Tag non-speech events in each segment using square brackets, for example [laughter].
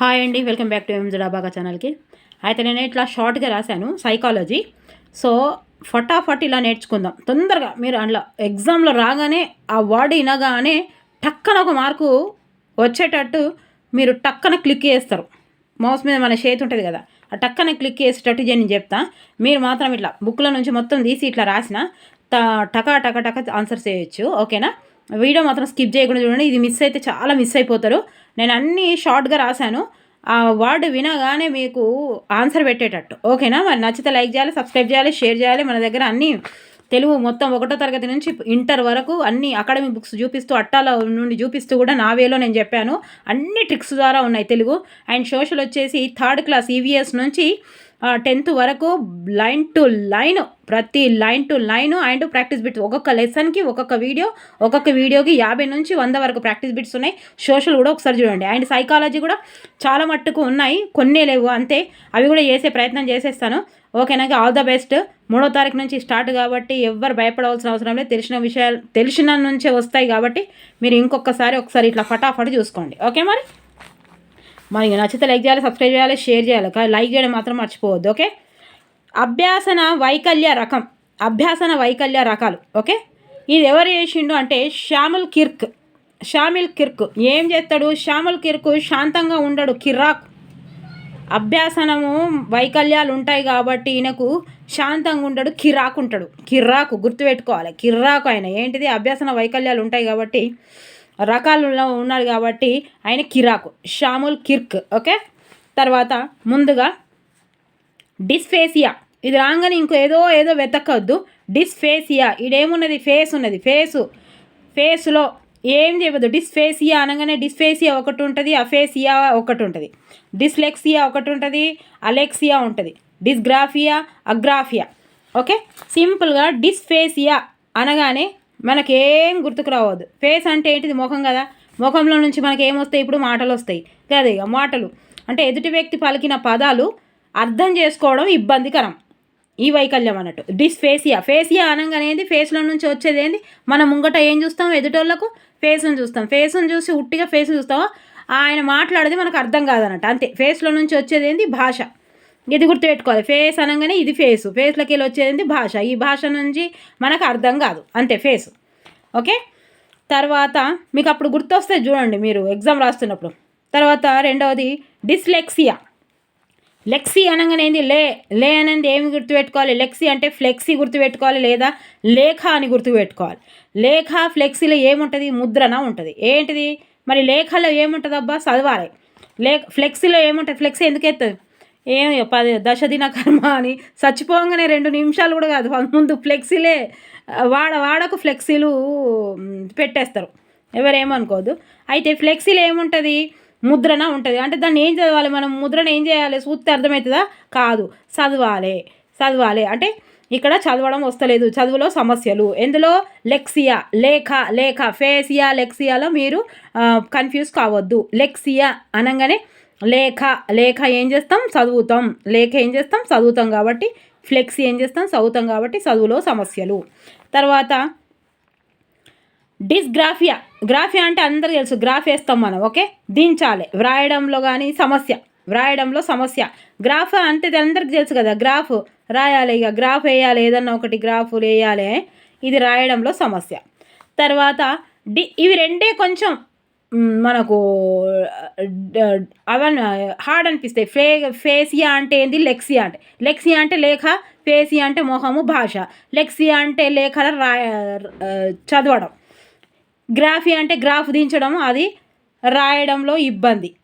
Hi అండి welcome back to ఎంజడా బాగా ఛానల్కి. అయితే నేను ఇట్లా షార్ట్గా రాశాను సైకాలజీ సో ఫటాఫట్ ఇలా నేర్చుకుందాం. తొందరగా మీరు అందులో ఎగ్జామ్లో రాగానే ఆ వర్డ్ వినగానే టక్కన ఒక మార్కు వచ్చేటట్టు మీరు టక్కన క్లిక్ చేస్తారు. మౌస్ మీద మన చేతి ఉంటుంది కదా ఆ టక్కన క్లిక్ చేసేటట్టు నేను చెప్తా. మీరు మాత్రం ఇట్లా బుక్ల నుంచి మొత్తం తీసి ఇట్లా రాసిన ట- టకా టక టక ఆన్సర్ చేయొచ్చు ఓకేనా? వీడియో మాత్రం స్కిప్ చేయకుండా చూడండి. ఇది మిస్ అయితే చాలా మిస్ అయిపోతారు. నేను అన్నీ షార్ట్గా రాశాను. ఆ వర్డ్ వినగానే మీకు ఆన్సర్ పెట్టేటట్టు. ఓకేనా మరి నచ్చితే లైక్ చేయాలి సబ్స్క్రైబ్ చేయాలి షేర్ చేయాలి. మన దగ్గర అన్నీ తెలుగు మొత్తం ఒకటో తరగతి నుంచి ఇంటర్ వరకు అన్ని అకాడమిక్ బుక్స్ చూపిస్తూ అట్టాల నుండి చూపిస్తూ కూడా నా వేలో నేను చెప్పాను. అన్ని ట్రిక్స్ ద్వారా ఉన్నాయి తెలుగు. అండ్ సోషల్ వచ్చేసి థర్డ్ క్లాస్ ఈవీఎస్ నుంచి టెన్త్ వరకు లైన్ టు లైన్ ప్రతి line to line and practice bits. ఒక్కొక్క లెసన్కి ఒక్కొక్క వీడియో ఒక్కొక్క వీడియోకి యాభై నుంచి వంద వరకు ప్రాక్టీస్ బిట్స్ ఉన్నాయి. సోషల్ కూడా ఒకసారి చూడండి. అండ్ సైకాలజీ కూడా చాలా మట్టుకు ఉన్నాయి. కొన్నే లేవు అంతే. అవి కూడా చేసే ప్రయత్నం చేసేస్తాను. ఓకేనా ఆల్ ద బెస్ట్. మూడో తారీఖు నుంచి స్టార్ట్ కాబట్టి ఎవ్వరు భయపడవలసిన అవసరం లేదు. తెలిసిన విషయాలు తెలిసిన నుంచే వస్తాయి కాబట్టి మీరు ఇంకొకసారి ఒకసారి ఇట్లా ఫటాఫట్ చూసుకోండి. ఓకే మరి? మరి నచ్చితే లైక్ చేయాలి సబ్స్క్రైబ్ చేయాలి షేర్ చేయాలి. కానీ లైక్ చేయడం మాత్రం మర్చిపోవద్దు ఓకే అభ్యాసన వైకల్య రకం. అభ్యాసన వైకల్య రకాలు ఓకే ఇది ఎవరు చేసిండు అంటే శ్యాముల్ కిర్క్. షామిల్ కిర్క్. ఏం చేస్తాడు? శ్యాముల్ కిర్క్ శాంతంగా ఉండడు కిర్రాక్. అభ్యాసనము వైకల్యాలు ఉంటాయి కాబట్టి ఈయనకు శాంతంగా ఉండడు కిరాకు ఉంటాడు. కిర్రాకు గుర్తుపెట్టుకోవాలి కిర్రాకు ఆయన. ఏంటిది? అభ్యాసన వైకల్యాలు ఉంటాయి కాబట్టి రకాలలో ఉన్నాడు కాబట్టి ఆయన కిరాకు షాముల్ కిర్క్ ఓకే? తర్వాత ముందుగా డిస్ఫేసియా. ఇది రాగానే ఇంకో ఏదో ఏదో వెతకవద్దు డిస్ఫేసియా. ఇదేమున్నది ఫేస్ ఉన్నది. ఫేసు. ఫేస్లో ఏం చెప్పదు డిస్ఫేసియా అనగానే డిస్ఫేసియా ఒకటి ఉంటుంది అఫేసియా ఒకటి ఉంటుంది. డిస్లెక్సియా ఒకటి ఉంటుంది అలెక్సియా ఉంటుంది. Dysgraphia agraphia. ఓకే? సింపుల్గా డిస్ఫేసియా అనగానే మనకేం గుర్తుకు రావద్దు. ఫేస్ అంటే ఏంటిది? ముఖం కదా. ముఖంలో నుంచి మనకి ఏమొస్తాయి ఇప్పుడు మాటలు వస్తాయి కదా ఇక మాటలు. అంటే ఎదుటి వ్యక్తి పలికిన పదాలు అర్థం చేసుకోవడం ఇబ్బందికరం. ఈ వైకల్యం అన్నట్టు. డిస్ఫేసియా ఫేసియా అనగానే ఏంది ఫేస్లో నుంచి వచ్చేది ఏంది? మనం ముంగట ఏం చూస్తాం? ఎదుటోళ్ళకు ఫేస్ని చూస్తాం. ఫేస్ని చూసి ఉట్టిగా ఫేస్ చూస్తావా? ఆయన మాట్లాడేది మనకు అర్థం కాదన్నట్టు. అంతే. ఫేస్లో నుంచి వచ్చేది ఏంది? భాష. ఇది గుర్తుపెట్టుకోవాలి. ఫేస్ అనగానే ఇది ఫేసు ఫేస్లోకి వెళ్ళి వచ్చేది ఏంది భాష. ఈ భాష నుంచి మనకు అర్థం కాదు. అంతే ఫేస్ ఓకే తర్వాత మీకు అప్పుడు గుర్తొస్తే చూడండి మీరు ఎగ్జామ్ రాస్తున్నప్పుడు. తర్వాత రెండవది డిస్లెక్సియా లెక్సీ అనగానే ఏంది? లే లే అనేది ఏమి గుర్తుపెట్టుకోవాలి? లెక్సీ అంటే ఫ్లెక్సీ గుర్తుపెట్టుకోవాలి లేదా లేఖ అని గుర్తుపెట్టుకోవాలి. లేఖ ఫ్లెక్సీలో ఏముంటుంది? ముద్రణ ఉంటుంది. ఏంటిది? మరి లేఖలో ఏముంటుంది అబ్బా చదవాలి. లే ఫ్లెక్సీలో ఏముంటుంది? ఫ్లెక్సీ ఎందుకు ఎత్తుంది? ఏం పది దశ దిన కర్మ అని చచ్చిపోగానే రెండు నిమిషాలు కూడా కాదు. ముందు ఫ్లెక్సీలే వాడ వాడకు ఫ్లెక్సీలు పెట్టేస్తారు. ఎవరేమనుకోదు అయితే ఫ్లెక్సీలు ఏముంటుంది? ముద్రణ ఉంటుంది. అంటే దాన్ని ఏం చదవాలి మనం? ముద్రణ ఏం చేయాలి? చూస్తే అర్థమవుతుందా? కాదు. చదవాలి చదవాలి. అంటే ఇక్కడ చదవడం వస్తలేదు. చదువులో సమస్యలు. ఎందులో? లెక్సియా. లేఖ లేఖ. ఫేసియా లెక్సియాలో మీరు కన్ఫ్యూజ్ కావద్దు. లెక్సియా అనగానే లేఖ లేఖ ఏం చేస్తాం? చదువుతాం. లేఖ ఏం చేస్తాం? చదువుతాం కాబట్టి ఫ్లెక్సీ ఏం చేస్తాం? చదువుతాం కాబట్టి చదువులో సమస్యలు. తర్వాత డిస్గ్రాఫియా. గ్రాఫియా అంటే అందరికీ తెలుసు. గ్రాఫ్ వేస్తాం మనం ఓకే? దించాలి. వ్రాయడంలో కానీ సమస్య. వ్రాయడంలో సమస్య. గ్రాఫ్ అంటే ఇది అందరికీ తెలుసు కదా. గ్రాఫ్ రాయాలి ఇక. గ్రాఫ్ వేయాలి. ఏదన్నా ఒకటి గ్రాఫ్ వేయాలి. ఇది రాయడంలో సమస్య. తర్వాత డి ఇవి రెండే కొంచెం మనకు అవన్నీ హార్డ్ అనిపిస్తాయి. ఫే ఫేసియా అంటే ఏంది? లెక్సియా అంటే. లెక్సియా అంటే లేఖ ఫేసియా అంటే మొహము భాష. లెక్సియా అంటే లేఖల రాయ చదవడం. గ్రాఫీ అంటే గ్రాఫ్ దించడం అది రాయడంలో ఇబ్బంది.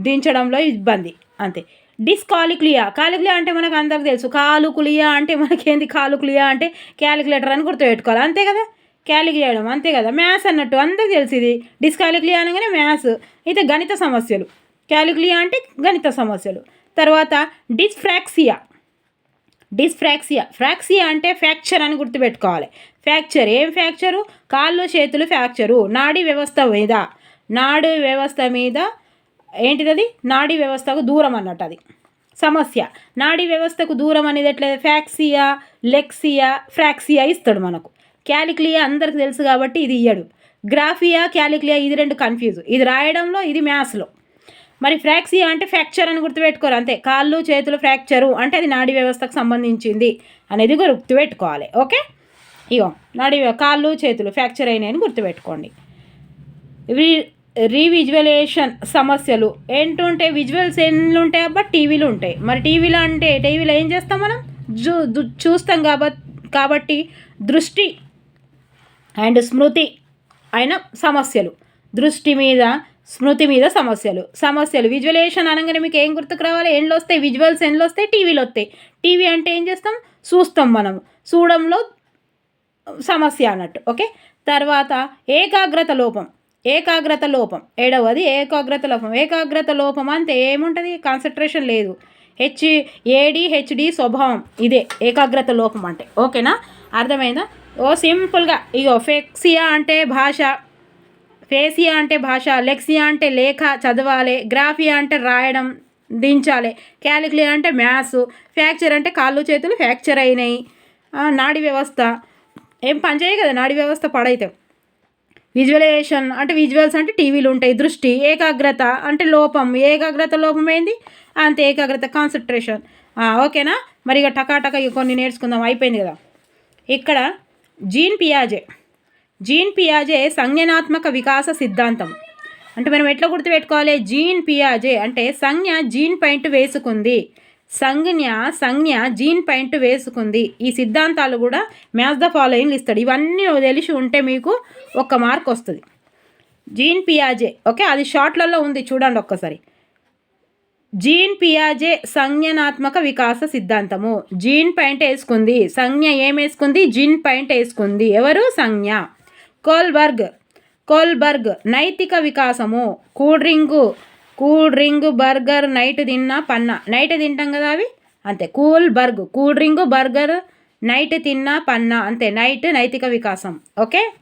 దించడంలో ఇబ్బంది. అంతే. డిస్కాలిక్లియా. కాలిక్లియా అంటే మనకు అందరికి తెలుసు. కాలుకులియా అంటే మనకేంది? కాలుకులియా అంటే క్యాలిక్యులేటర్ అని గుర్తుపెట్టుకోవాలి. అంతే కదా? క్యాలిక్ చేయడం అంతే కదా? మ్యాథ్స్ అన్నట్టు అందరికి తెలుసు ఇది డిస్కాలిక్లియా అనగానే మ్యాథ్స్. అయితే గణిత సమస్యలు. క్యాలిక్లియా అంటే గణిత సమస్యలు. తర్వాత డిస్ఫ్రాక్సియా. డిస్ఫ్రాక్సియా. ఫ్రాక్సియా అంటే ఫ్రాక్చర్ అని గుర్తుపెట్టుకోవాలి. ఫ్రాక్చర్ ఏం ఫ్రాక్చరు? కాళ్ళు చేతులు ఫ్రాక్చరు. నాడీ వ్యవస్థ మీద. నాడీ వ్యవస్థ మీద ఏంటిది అది నాడీ వ్యవస్థకు దూరం అన్నట్టు అది. సమస్య. నాడీ వ్యవస్థకు దూరం అనేది ఎట్లా ఫ్యాక్సియా లెక్సియా ఫ్రాక్సియా ఇస్తాడు మనకు. క్యాలిక్లియా అందరికి తెలుసు కాబట్టి ఇది ఇయ్యడు. గ్రాఫియా క్యాలిక్లియా ఇది రెండు కన్ఫ్యూజ్ ఇది రాయడంలో ఇది మ్యాథ్స్లో మరి ఫ్రాక్సియా అంటే ఫ్రాక్చర్ అని గుర్తుపెట్టుకోరు అంతే. కాళ్ళు చేతులు ఫ్రాక్చరు అంటే అది నాడీ వ్యవస్థకు సంబంధించింది అనేది గుర్తుపెట్టుకోవాలి ఓకే? ఇగో నాడీ కాళ్ళు చేతులు ఫ్రాక్చర్ అయినాయి అని గుర్తుపెట్టుకోండి. రీ రీవిజువలేషన్ సమస్యలు ఏంటుంటే విజువల్స్ ఎన్ని ఉంటాయి అబ్బా? టీవీలు ఉంటాయి. మరి టీవీలో అంటే టీవీలో ఏం చేస్తాం మనం? చూ చూస్తాం కాబట్టి కాబట్టి దృష్టి అండ్ స్మృతి అయిన సమస్యలు. దృష్టి మీద స్మృతి మీద సమస్యలు. సమస్యలు. విజువలేషన్ అనగానే మీకు ఏం గుర్తుకు రావాలి? ఎండ్లు వస్తాయి విజువల్స్ ఎండ్లు వస్తాయి టీవీలు వస్తాయి. టీవీ అంటే ఏం చేస్తాం? చూస్తాం మనం చూడంలో సమస్య అన్నట్టు. ఓకే? తర్వాత ఏకాగ్రత లోపం. ఏకాగ్రత లోపం. ఏడవది? ఏకాగ్రత లోపం. ఏకాగ్రత లోపం అంతే ఏముంటుంది? కాన్సన్ట్రేషన్ లేదు. హెచ్ ఏడి హెచ్డి స్వభావం. ఇదే. ఏకాగ్రత లోపం అంటే. ఓకేనా? అర్థమైందా? ఓ సింపుల్గా. ఇగో ఫెక్సియా అంటే భాష ఫేసియా అంటే భాష లెక్సియా అంటే లేఖ చదవాలి గ్రాఫియా అంటే రాయడం దించాలి క్యాలిక్యులే అంటే మ్యాథ్స్ ఫ్రాక్చర్ అంటే కాళ్ళు చేతులు ఫ్రాక్చర్ అయినాయి. నాడి నాడీ వ్యవస్థ. ఏం పనిచేయ కదా నాడీ వ్యవస్థ పడైతే. విజువలైజేషన్ అంటే విజువల్స్ అంటే టీవీలు ఉంటాయి దృష్టి ఏకాగ్రత అంటే లోపం. ఏకాగ్రత లోపం ఏంది? అంత ఏకాగ్రత కాన్సన్ట్రేషన్. ఓకేనా? మరి ఇక టకాటక కొన్ని నేర్చుకుందాం అయిపోయింది కదా. ఇక్కడ జీన్ పియాజే. జీన్ పియాజే సంజ్ఞనాత్మక వికాస సిద్ధాంతం. అంటే మనం ఎట్లా గుర్తుపెట్టుకోవాలి? జీన్ పియాజే అంటే సంజ్ఞ జీన్ పాయింట్ వేసుకుంది. సంజ్ఞ సంజ్ఞ జీన్ పాయింట్ వేసుకుంది. ఈ సిద్ధాంతాలు కూడా మ్యాథ్ ద ఫాలోయింగ్ ఇస్తాడు ఇవన్నీ తెలిసి ఉంటే మీకు ఒక్క మార్క్ వస్తుంది. జీన్ పియాజే. ఓకే? అది షార్ట్లలో ఉంది. చూడండి ఒక్కసారి. జీన్ పియాజే సంజ్ఞానాత్మక వికాస సిద్ధాంతము. జీన్ పాయింట్ వేసుకుంది. సంజ్ఞ ఏం వేసుకుంది జీన్ పాయింట్ వేసుకుంది. ఎవరు? సంజ్ఞ. కోల్బర్గ్. కోల్బర్గ్ నైతిక వికాసము. కూల్ కూడ్రింగు బర్గర్ నైట్ తిన్న పన్నా. నైట్ తింటాం కదా అవి? అంతే. కూల్ బర్గ్. కూల్ బర్గర్ నైట్ తిన్న పన్నా. అంతే. నైట్ నైతిక వికాసం. ఓకే?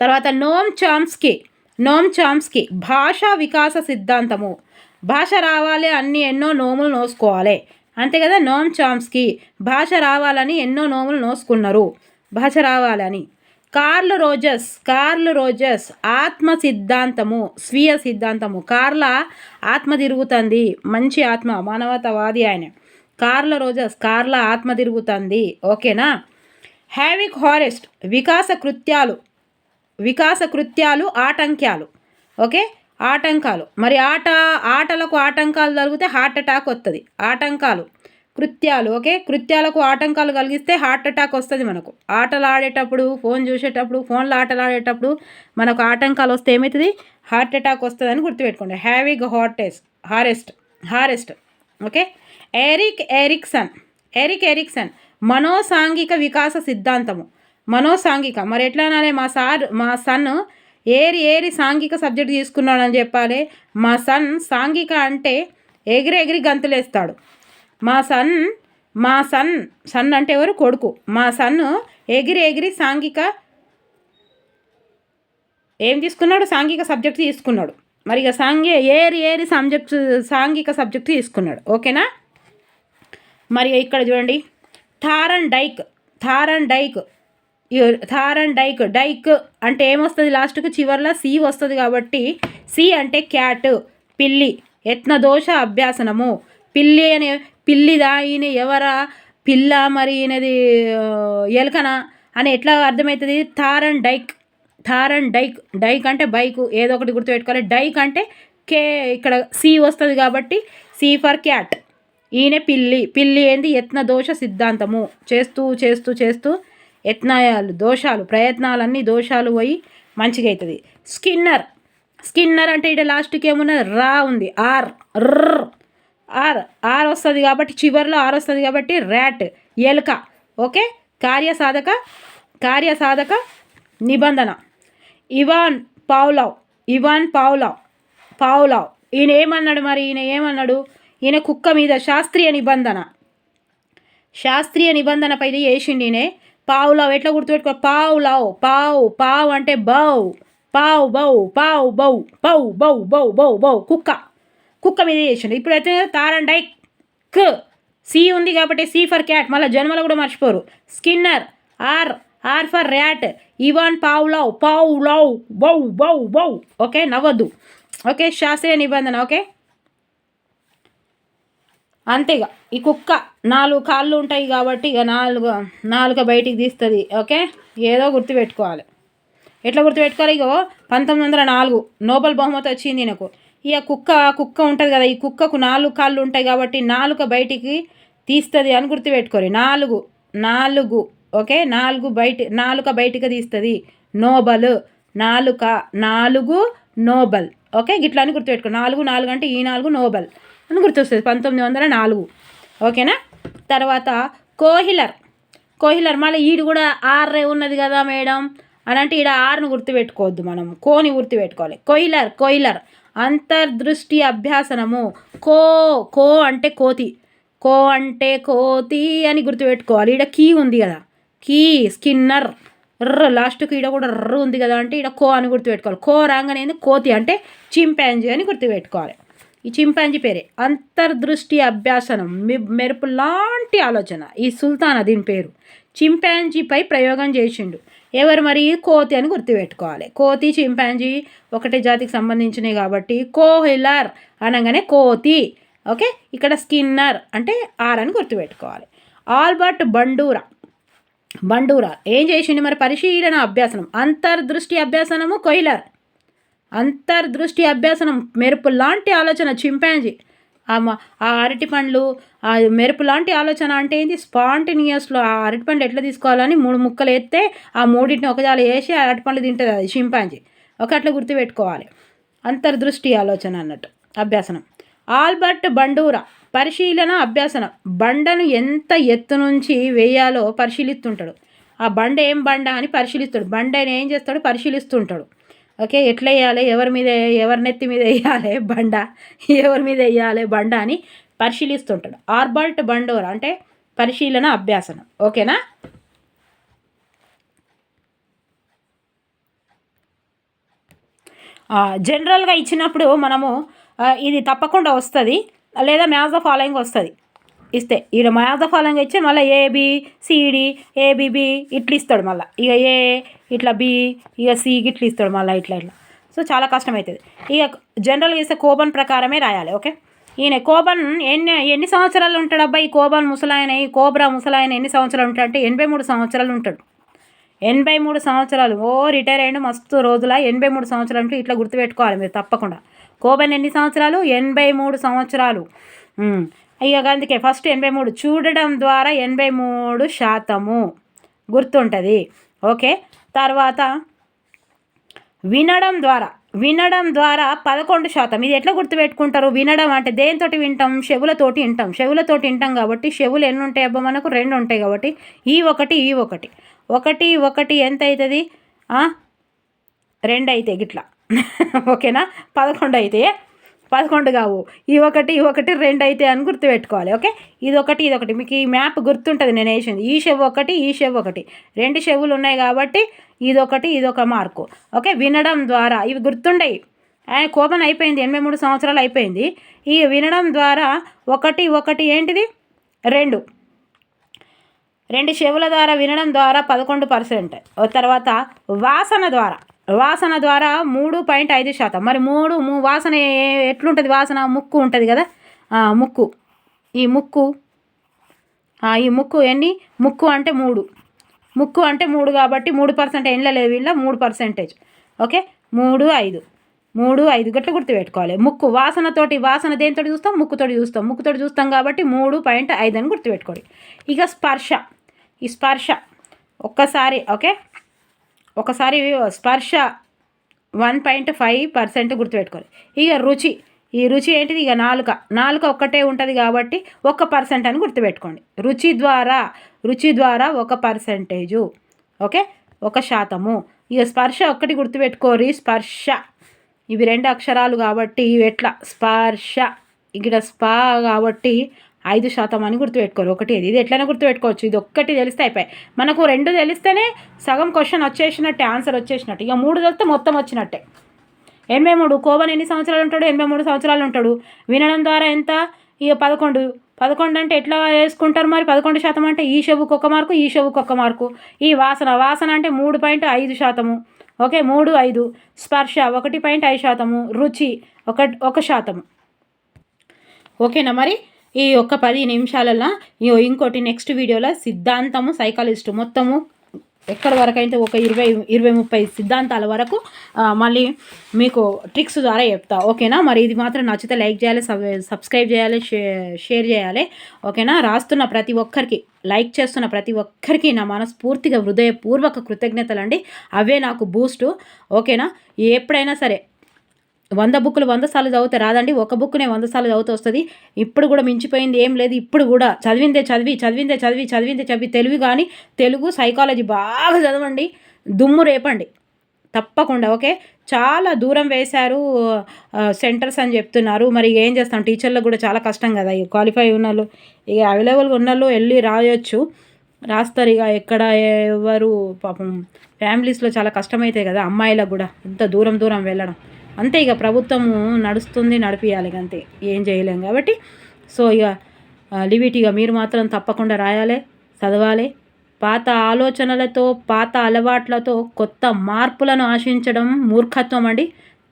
తర్వాత నోమ్ చామ్స్కి. నోమ్ చామ్స్కీ. భాషా వికాస సిద్ధాంతము. భాష రావాలి అన్ని ఎన్నో నోములు నోసుకోవాలి. అంతే కదా నోమ్ చామ్స్కీ? భాష రావాలని ఎన్నో నోములు నోసుకున్నారు. భాష రావాలని కార్ల్ రోజస్ కార్ల్ రోజస్ ఆత్మ సిద్ధాంతము స్వీయ సిద్ధాంతము. కార్ల ఆత్మ తిరుగుతుంది. మంచి ఆత్మ మానవతావాది ఆయన. కార్ల రోజస్ కార్ల ఆత్మ తిరుగుతుంది. ఓకేనా? హ్యావిక్ హారెస్ట్ వికాస కృత్యాలు వికాస కృత్యాలు ఆటంక్యాలు. ఓకే? ఆటంకాలు. మరి ఆట ఆటలకు ఆటంకాలు జరిగితే హార్ట్ అటాక్ వస్తుంది. ఆటంకాలు. కృత్యాలు ఓకే? కృత్యాలకు ఆటంకాలు కలిగిస్తే హార్ట్ అటాక్ వస్తుంది మనకు. ఆటలు ఆడేటప్పుడు ఫోన్ చూసేటప్పుడు ఫోన్లో ఆటలు ఆడేటప్పుడు మనకు ఆటంకాలు వస్తే ఏమవుతుంది? హార్ట్ అటాక్ వస్తుందని గుర్తుపెట్టుకోండి. హ్యావిగ్ హార్టెస్ హారెస్ట్ హారెస్ట్ okay? Erik Erikson Erik Erikson మనోసాంఘిక వికాస సిద్ధాంతము. మనోసాంఘిక. మరి ఎట్లా అనాలి? మా సార్ మా సన్ ఏరి ఏరి సాంఘిక సబ్జెక్ట్ తీసుకున్నాడని చెప్పాలి. మా సన్ సాంఘిక అంటే ఎగిరి ఎగిరి గంతులేస్తాడు. మా సన్ మా సన్ సన్ అంటే ఎవరు? కొడుకు. మా సన్ ఎగిరి ఎగిరి సాంఘిక ఏం తీసుకున్నాడు? సాంఘిక సబ్జెక్ట్ తీసుకున్నాడు. మరి ఇక సాంఘిక ఏరి ఏరి సబ్జెక్ట్ సాంఘిక సబ్జెక్ట్ తీసుకున్నాడు. ఓకేనా? మరి ఇక్కడ చూడండి. థారన్ డైక్. థారన్ డైక్. థార్ థారన్ డైక్. డైక్ అంటే ఏమొస్తుంది? లాస్ట్కు చివర్లో సి వస్తుంది కాబట్టి సి అంటే క్యాట్ పిల్లి యత్న దోష అభ్యాసనము. పిల్లి అనే పిల్లిదా ఈయన ఎవరా? పిల్ల మరి ఈయనది ఎలకనా అని ఎట్లా అర్థమవుతుంది థారన్ డైక్. థారన్ డైక్. డైక్ అంటే బైక్. ఏదో ఒకటి గుర్తుపెట్టుకోవాలి. డైక్ అంటే కే ఇక్కడ సి వస్తుంది కాబట్టి సి ఫర్ క్యాట్. ఈయన పిల్లి. పిల్లి ఏంది? యత్న దోష సిద్ధాంతము. చేస్తూ చేస్తూ చేస్తూ యత్నాయాలు దోషాలు ప్రయత్నాలన్నీ దోషాలు పోయి మంచిగా అవుతుంది స్కిన్నర్. స్కిన్నర్ అంటే ఇక్కడ లాస్ట్కి ఏమున్నది? రా ఉంది. ఆర్. ర్ర. ఆర్. ఆర్ వస్తుంది కాబట్టి చివరిలో ఆర్ వస్తుంది కాబట్టి ర్యాట్. ఎలుక. ఓకే? కార్యసాధక కార్యసాధక నిబంధన. Ivan Pavlov. Ivan Pavlov. Pavlov. ఈయన ఏమన్నాడు మరి? ఈయన ఏమన్నాడు? ఈయన కుక్క మీద శాస్త్రీయ నిబంధన. శాస్త్రీయ నిబంధనపై పైన ఈయనే. పావులావ్ ఎట్లా గుర్తుపెట్టుకో? పావులావ్ పావు పావు అంటే బౌ. పావు బౌ పావు బౌ బౌ బౌ బౌ బౌ బౌ కుక్క. కుక్క మీద చేసిండు ఇప్పుడైతే తారన్ డైక్ క్. సి ఉంది కాబట్టి సి ఫర్ క్యాట్. మళ్ళీ జన్మలో కూడా మర్చిపోరు. Skinner R R for rat. Ivan Pavlov Pavlov bow bow bow. Okay నవ్వద్దు. Okay శాస్త్రీయ నిబంధన ఓకే? అంతేగా ఈ కుక్క నాలుగు కాళ్ళు ఉంటాయి కాబట్టి ఇక నాలుగు నాలుగు బయటికి తీస్తుంది ఓకే? ఏదో గుర్తుపెట్టుకోవాలి. ఎట్లా గుర్తుపెట్టుకోవాలి ఇగో? పంతొమ్మిది వందల నాలుగు నోబెల్ బహుమతి వచ్చింది నాకు ఇక కుక్క కుక్క ఉంటుంది కదా ఈ కుక్కకు నాలుగు కాళ్ళు ఉంటాయి కాబట్టి నాలుక బయటికి తీస్తుంది అని గుర్తుపెట్టుకోరు. నాలుగు నాలుగు ఓకే? నాలుగు బయట నాలుక బయటికి తీస్తుంది. నోబల్ నాలుక నాలుగు నోబల్ ఓకే? గిట్లా అని గుర్తుపెట్టుకో. నాలుగు నాలుగు అంటే ఈ నాలుగు నోబెల్. అని గుర్తొస్తుంది పంతొమ్మిది వందల నాలుగు. ఓకేనా? తర్వాత కోహిలర్. కోహిలర్ మళ్ళీ ఈడు కూడా ఆర్రే ఉన్నది కదా మేడం? అని అంటే ఈడ ఆరును గుర్తుపెట్టుకోవద్దు మనం. కోని గుర్తుపెట్టుకోవాలి. కోయిలర్ కోయిలర్ అంతర్దృష్టి అభ్యాసనము. కో కో అంటే కోతి. కో అంటే కోతి అని గుర్తుపెట్టుకోవాలి. ఈడ కీ ఉంది కదా. Key Skinner. ర్ర లాస్ట్కి ఈడ కూడా ర్ర ఉంది కదా అంటే ఈడ కో అని గుర్తుపెట్టుకోవాలి. కో రాగానే కోతి అంటే చింపాంజీ అని గుర్తుపెట్టుకోవాలి. ఈ చింపాంజీ పేరే. అంతర్దృష్టి అభ్యాసనం మెరుపు లాంటి ఆలోచన. ఈ సుల్తానా దీని పేరు. చింపాంజీపై ప్రయోగం చేసిండు. ఎవరు మరి? కోతి అని గుర్తుపెట్టుకోవాలి. కోతి చింపాంజీ ఒకటే జాతికి సంబంధించినవి కాబట్టి కోహిలర్ అనగానే కోతి. ఓకే? ఇక్కడ స్కిన్నర్ అంటే ఆర్ అని గుర్తుపెట్టుకోవాలి. Albert Bandura. బండూరా. ఏం చేసిండు మరి? పరిశీలన అభ్యాసనం. అంతర్దృష్టి అభ్యాసనము కొయిలర్ అంతర్దృష్టి అభ్యాసనం మెరుపు లాంటి ఆలోచన చింపాంజీ. ఆ అరటి పండ్లు ఆ మెరుపు లాంటి ఆలోచన అంటే ఏంటి స్పాంటినియస్లో ఆ అరటి పండ్లు ఎట్లా తీసుకోవాలని మూడు ముక్కలు ఎత్తే ఆ మూడింటిని ఒకజాల వేసి ఆ అరటి పండ్లు తింటుంది అది చింపాంజీ. ఒక అట్లా గుర్తుపెట్టుకోవాలి. అంతర్దృష్టి ఆలోచన అన్నట్టు అభ్యాసనం. ఆల్బర్ట్ బండూరా పరిశీలన అభ్యాసనం. బండను ఎంత ఎత్తు నుంచి వేయాలో పరిశీలిస్తుంటాడు. ఆ బండ ఏం బండ అని పరిశీలిస్తాడు. బండ ఏం చేస్తాడు? పరిశీలిస్తుంటాడు. ఓకే ఎట్లా వేయాలి ఎవరి మీద ఎవరి నెత్తి మీద వేయాలి? బండ. ఎవరి మీద వేయాలి? బండ అని పరిశీలిస్తుంటాడు. ఆర్బర్ట్ బండోర్? అంటే పరిశీలన అభ్యాసనం. ఓకేనా? జనరల్గా ఇచ్చినప్పుడు మనము ఇది తప్పకుండా వస్తుంది. లేదా మ్యాథ్ ద ఫాలోయింగ్ వస్తుంది. ఇస్తే ఈడ మ్యాథ్ ద ఫాలోయింగ్ ఇచ్చి మళ్ళీ ఏబి సిడి ఏబిబి ఇట్లా ఇస్తాడు మళ్ళీ. ఇక ఏ ఇట్లా బి ఇక సి ఇట్లా ఇస్తాడు మళ్ళీ ఇట్లా ఇట్లా. సో చాలా కష్టమవుతుంది ఇక జనరల్గా ఇస్తే కోబన్ ప్రకారమే రాయాలి ఓకే? ఈయన కోబన్ ఎన్ని ఎన్ని సంవత్సరాలు ఉంటాడు అబ్బాయి? కోబన్ ముసలాయన ఈ కోబ్రా ముసలాయన ఎన్ని సంవత్సరాలు ఉంటాడు అంటే ఎనభై మూడు సంవత్సరాలు ఉంటాడు. ఎనభై మూడు సంవత్సరాలు ఓ రిటైర్ అయిన మస్తు రోజుల ఎనభై మూడు సంవత్సరాలు అంటే ఇట్లా గుర్తుపెట్టుకోవాలి మీరు తప్పకుండా. కోబన్ ఎన్ని సంవత్సరాలు? ఎనభై మూడు సంవత్సరాలు. ఇక అందుకే ఫస్ట్ ఎనభై మూడు చూడడం ద్వారా ఎనభై మూడు శాతము గుర్తుంటుంది ఓకే? తర్వాత వినడం ద్వారా వినడం ద్వారా పదకొండు శాతం. ఇది ఎట్లా గుర్తుపెట్టుకుంటారు? వినడం అంటే దేనితోటి వింటాం? చెవులతోటి వింటాం. చెవులతోటి వింటాం కాబట్టి చెవులు ఎన్ని ఉంటాయి అబ్బా మనకు? రెండు ఉంటాయి కాబట్టి. ఈ ఒకటి ఈ ఒకటి. ఒకటి ఒకటి ఎంత అవుతుంది రెండు అయితే గిట్లా. [laughs] ఓకేనా? పదకొండు అయితే పదకొండు కావు. ఈ ఒకటి ఈ ఒకటి రెండు అయితే అని గుర్తుపెట్టుకోవాలి ఓకే? ఇది ఒకటి ఇది ఒకటి. మీకు ఈ మ్యాప్ గుర్తుంటుంది నేను వేసింది. ఈ షెవ్ ఒకటి ఈ షెవ్ ఒకటి. రెండు షెవ్లు ఉన్నాయి కాబట్టి ఇదొకటి ఇదొక మార్కు ఓకే? వినడం ద్వారా ఇవి గుర్తుండయి. ఆయన కోపం అయిపోయింది ఎనభై మూడు సంవత్సరాలు అయిపోయింది. ఈ వినడం ద్వారా ఒకటి ఒకటి ఏంటిది? రెండు. రెండు చెవుల ద్వారా వినడం ద్వారా పదకొండు పర్సెంట్. తర్వాత వాసన ద్వారా. వాసన ద్వారా మూడు పాయింట్ ఐదు శాతం. మరి మూడు వాసన ఎట్లుంటుంది? వాసన ముక్కు ఉంటుంది కదా? ముక్కు. ఈ ముక్కు ఈ ముక్కు ఎన్ని? ముక్కు అంటే మూడు. ముక్కు అంటే మూడు కాబట్టి మూడు పర్సెంట్ ఎండ్ల వీళ్ళ మూడు పర్సెంటేజ్. ఓకే? మూడు ఐదు. మూడు ఐదు గట్ల గుర్తుపెట్టుకోవాలి. ముక్కు వాసనతోటి వాసన దేనితోటి చూస్తాం? ముక్కుతోటి చూస్తాం. ముక్కుతోటి చూస్తాం కాబట్టి మూడు పాయింట్ ఐదు అని గుర్తుపెట్టుకోండి. ఇక స్పర్శ. ఈ స్పర్శ. ఒక్కసారి ఓకే? ఒకసారి స్పర్శ వన్ పాయింట్ ఫైవ్ పర్సెంట్ గుర్తుపెట్టుకోవాలి ఇక రుచి ఈ రుచి ఏంటిది? ఇక నాలుక. నాలుక ఒక్కటే ఉంటుంది కాబట్టి ఒక పర్సెంట్ అని గుర్తుపెట్టుకోండి. రుచి ద్వారా రుచి ద్వారా ఒక పర్సెంటేజు. ఓకే? ఒక శాతము. ఇక స్పర్శ ఒక్కటి గుర్తుపెట్టుకోరి. స్పర్శ. ఇవి రెండు అక్షరాలు కాబట్టి ఇవి ఎట్లా? స్పర్శ. ఇక్కడ స్పా కాబట్టి ఐదు శాతం అని గుర్తుపెట్టుకోరు ఒకటి ఇది ఎట్లయినా గుర్తుపెట్టుకోవచ్చు. ఇది ఒక్కటి తెలిస్తే అయిపోయి మనకు రెండు తెలిస్తేనే సగం క్వశ్చన్ వచ్చేసినట్టే ఆన్సర్ వచ్చేసినట్టు. ఇక మూడు తెలిస్తే మొత్తం వచ్చినట్టే. ఎనభై మూడు కోబన్ ఎన్ని సంవత్సరాలు ఉంటాడు? ఎనభై మూడు సంవత్సరాలు ఉంటాడు. వినడం ద్వారా ఎంత? ఇక పదకొండు. పదకొండు అంటే ఎట్లా వేసుకుంటారు మరి? పదకొండు శాతం అంటే ఈ షబుకు ఒక మార్కు ఈ షబుకు ఒక మార్కు. ఈ వాసన వాసన అంటే మూడు పాయింట్ ఐదు శాతము. ఓకే మూడు ఐదు. స్పర్శ ఒకటి పాయింట్ ఐదు శాతము. రుచి ఒక ఒక శాతము. ఓకేనా మరి? ఈ ఒక్క పది నిమిషాలలో ఇంకోటి నెక్స్ట్ వీడియోలో సిద్ధాంతము సైకాలజిస్ట్ మొత్తము ఎక్కడి వరకు అయితే ఒక ఇరవై ఇరవై ముప్పై సిద్ధాంతాల వరకు మళ్ళీ మీకు ట్రిక్స్ ద్వారా చెప్తా. ఓకేనా? మరి ఇది మాత్రం నచ్చితే లైక్ చేయాలి సబ్స్క్రైబ్ చేయాలి షేర్ చేయాలి. ఓకేనా? రాస్తున్న ప్రతి ఒక్కరికి లైక్ చేస్తున్న ప్రతి ఒక్కరికి నా మనస్ఫూర్తిగా హృదయపూర్వక కృతజ్ఞతలు అండి అవే నాకు బూస్టు ఓకేనా? ఎప్పుడైనా సరే వంద బుక్కులు వంద సార్లు చదివితే రాదండి. ఒక బుక్నే వంద సార్లు చదివితే వస్తుంది. ఇప్పుడు కూడా మించిపోయింది ఏం లేదు. ఇప్పుడు కూడా చదివిందే చదివి చదివిందే చదివి చదివిందే చదివి తెలుగు కానీ తెలుగు సైకాలజీ బాగా చదవండి. దుమ్ము రేపండి. తప్పకుండా ఓకే? చాలా దూరం వేశారు సెంటర్స్ అని చెప్తున్నారు. మరి ఏం చేస్తాం? టీచర్లకు కూడా చాలా కష్టం కదా. ఇక క్వాలిఫై ఉన్నోళ్ళు ఇక అవైలబుల్గా ఉన్నోళ్ళు వెళ్ళి రాయొచ్చు. రాస్తారు ఇక ఎక్కడ ఎవరు పాపం ఫ్యామిలీస్లో చాలా కష్టమైతే కదా అమ్మాయిలకు కూడా ఇంత దూరం దూరం వెళ్ళడం. అంతే ఇక ప్రభుత్వము నడుస్తుంది నడిపియాలి అంతే. ఏం చేయలేం కాబట్టి. సో ఇక లివిటీగా మీరు మాత్రం తప్పకుండా రాయాలి చదవాలి. పాత ఆలోచనలతో పాత అలవాట్లతో కొత్త మార్పులను ఆశించడం మూర్ఖత్వం అండి.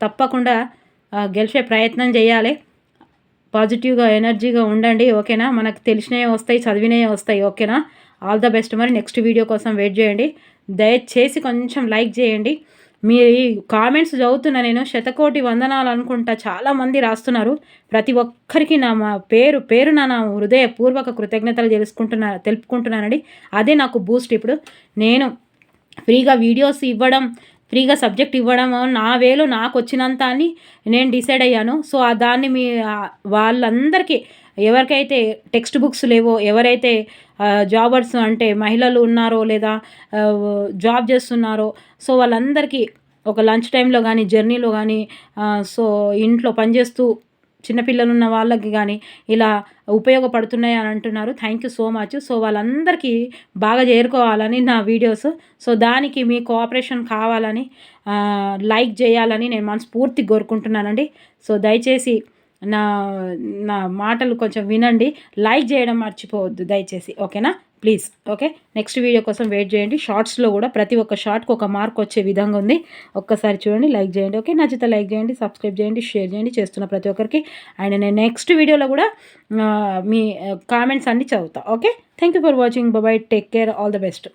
తప్పకుండా గెలిచే ప్రయత్నం చేయాలి. పాజిటివ్గా ఎనర్జీగా ఉండండి ఓకేనా? మనకు తెలిసినవి వస్తాయి చదివినవి వస్తాయి ఓకేనా? All the best. మరి నెక్స్ట్ వీడియో కోసం వెయిట్ చేయండి. దయచేసి కొంచెం లైక్ చేయండి. మీ కామెంట్స్ చదువుతున్నా నేను శతకోటి వందనాలు అనుకుంటా. చాలామంది రాస్తున్నారు. ప్రతి ఒక్కరికి నా మా పేరు పేరు నా హృదయపూర్వక కృతజ్ఞతలు తెలుసుకుంటున్నా తెలుపుకుంటున్నానండి. అదే నాకు బూస్ట్ ఇప్పుడు. నేను ఫ్రీగా వీడియోస్ ఇవ్వడం ఫ్రీగా సబ్జెక్ట్ ఇవ్వడం నా వేలో నాకు వచ్చినంత అని నేను డిసైడ్ అయ్యాను. సో ఆ దాన్ని మీ వాళ్ళందరికీ ఎవరికైతే టెక్స్ట్ బుక్స్ లేవో ఎవరైతే జాబర్స్ అంటే మహిళలు ఉన్నారో లేదా జాబ్ చేస్తున్నారో సో వాళ్ళందరికీ ఒక లంచ్ టైంలో కానీ జర్నీలో కానీ సో ఇంట్లో పనిచేస్తూ చిన్నపిల్లలు ఉన్న వాళ్ళకి కానీ ఇలా ఉపయోగపడుతున్నాయి అని అంటున్నారు. Thank you so much. So వాళ్ళందరికీ బాగా చేరుకోవాలని నా వీడియోస్. సో దానికి మీ కోఆపరేషన్ కావాలని లైక్ చేయాలని నేను మనస్ఫూర్తి కోరుకుంటున్నానండి. సో దయచేసి నా నా మాటలు కొంచెం వినండి. లైక్ చేయడం మర్చిపోవద్దు దయచేసి. ఓకేనా? Please okay? నెక్స్ట్ వీడియో కోసం వెయిట్ చేయండి. షార్ట్స్లో కూడా ప్రతి ఒక్క షార్ట్కి ఒక మార్క్ వచ్చే విధంగా ఉంది. ఒక్కసారి చూడండి. లైక్ చేయండి. ఓకే? నచ్చితే లైక్ చేయండి. సబ్స్క్రైబ్ చేయండి. షేర్ చేయండి. చేస్తున్న ప్రతి ఒక్కరికి. అండ్ నేను నెక్స్ట్ వీడియోలో కూడా మీ కామెంట్స్ అన్నీ చదువుతా. Okay? Thank you for watching బాబాయ్ take care all the best